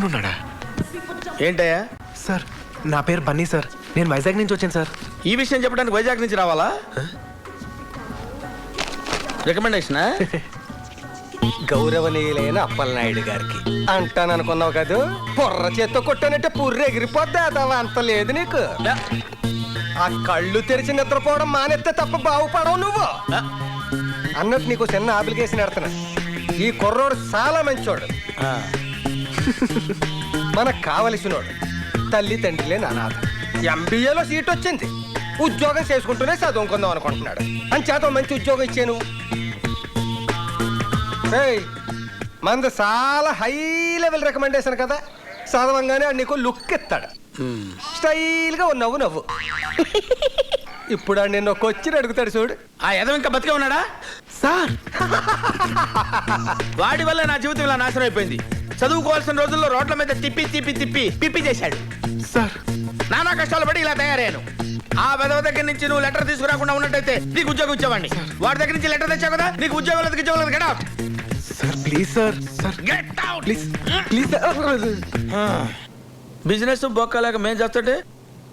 పడుకుని ఉన్నాడా ఏంటయ్యా? సార్ నా పేరు బన్నీ సార్. నేను వైజాగ్ నుంచి వచ్చాను సార్. ఈ విషయం చెప్పడానికి వైజాగ్ నుంచి రావాలా? రికమెండేషనా గౌరవనీయులైన అప్పలనాయుడు గారికి. అంటాననుకున్నావు కదా? పొర్ర చేత్తో కొట్టానంటే పుర్రె ఎగిరిపోద్ది? అదవ అంత లేదు నీకు. ఆ కళ్ళు తెరిచి నిద్రపోవడం మానేస్తే తప్ప బాగుపడవు నువ్వు. అన్నట్టు నీకు చిన్న అప్లికేషన్ పెడుతున్నా ఈ కుర్రోడు చాలా మంచోడు. మనకు కావలసినోడు తల్లి తండ్రి లేని అనాథ. ఎంబీఏలో సీట్ వచ్చింది. ఉద్యోగం చేసుకుంటూనే చదువుకుందాం అనుకుంటున్నాడు. అని చేత మంచి ఉద్యోగం ఇచ్చాను. మనది చాలా హై లెవెల్ రికమెండేషన్ కదా. చదవంగానే నీకు లుక్ ఇస్తాడు. స్టైల్గా ఓ నవ్వు నవ్వు. ఇప్పుడు నిన్ను ఒక వచ్చి అడుగుతాడు చూడు. ఆ యదవ ఇంకా బతికే ఉన్నాడా? సార్. వాడి వల్ల నా జీవితం ఇలా నాశనం అయిపోయింది. చదువుకోవాల్సిన రోజుల్లో రోడ్ల మీద తిప్పి తిప్పి తిప్పి పిప్పి చేశాడు. సార్. నానా కష్టాలు పడి ఇలా తయారయ్యాను. ఆ వెదవ దగ్గర నుంచి నువ్వు లెటర్ తీసుకురాకుండా ఉన్నట్టయితే నీకు ఉద్యోగం ఇచ్చేవాడిని. వాడి దగ్గర నుంచి లెటర్ తెచ్చావు కదా? నీకు ఉద్యోగం లేదు ఉద్యోగం లేదు get out. Sir please sir sir. Get out. Please please business బొక్కలేక మేం చేస్తుంటే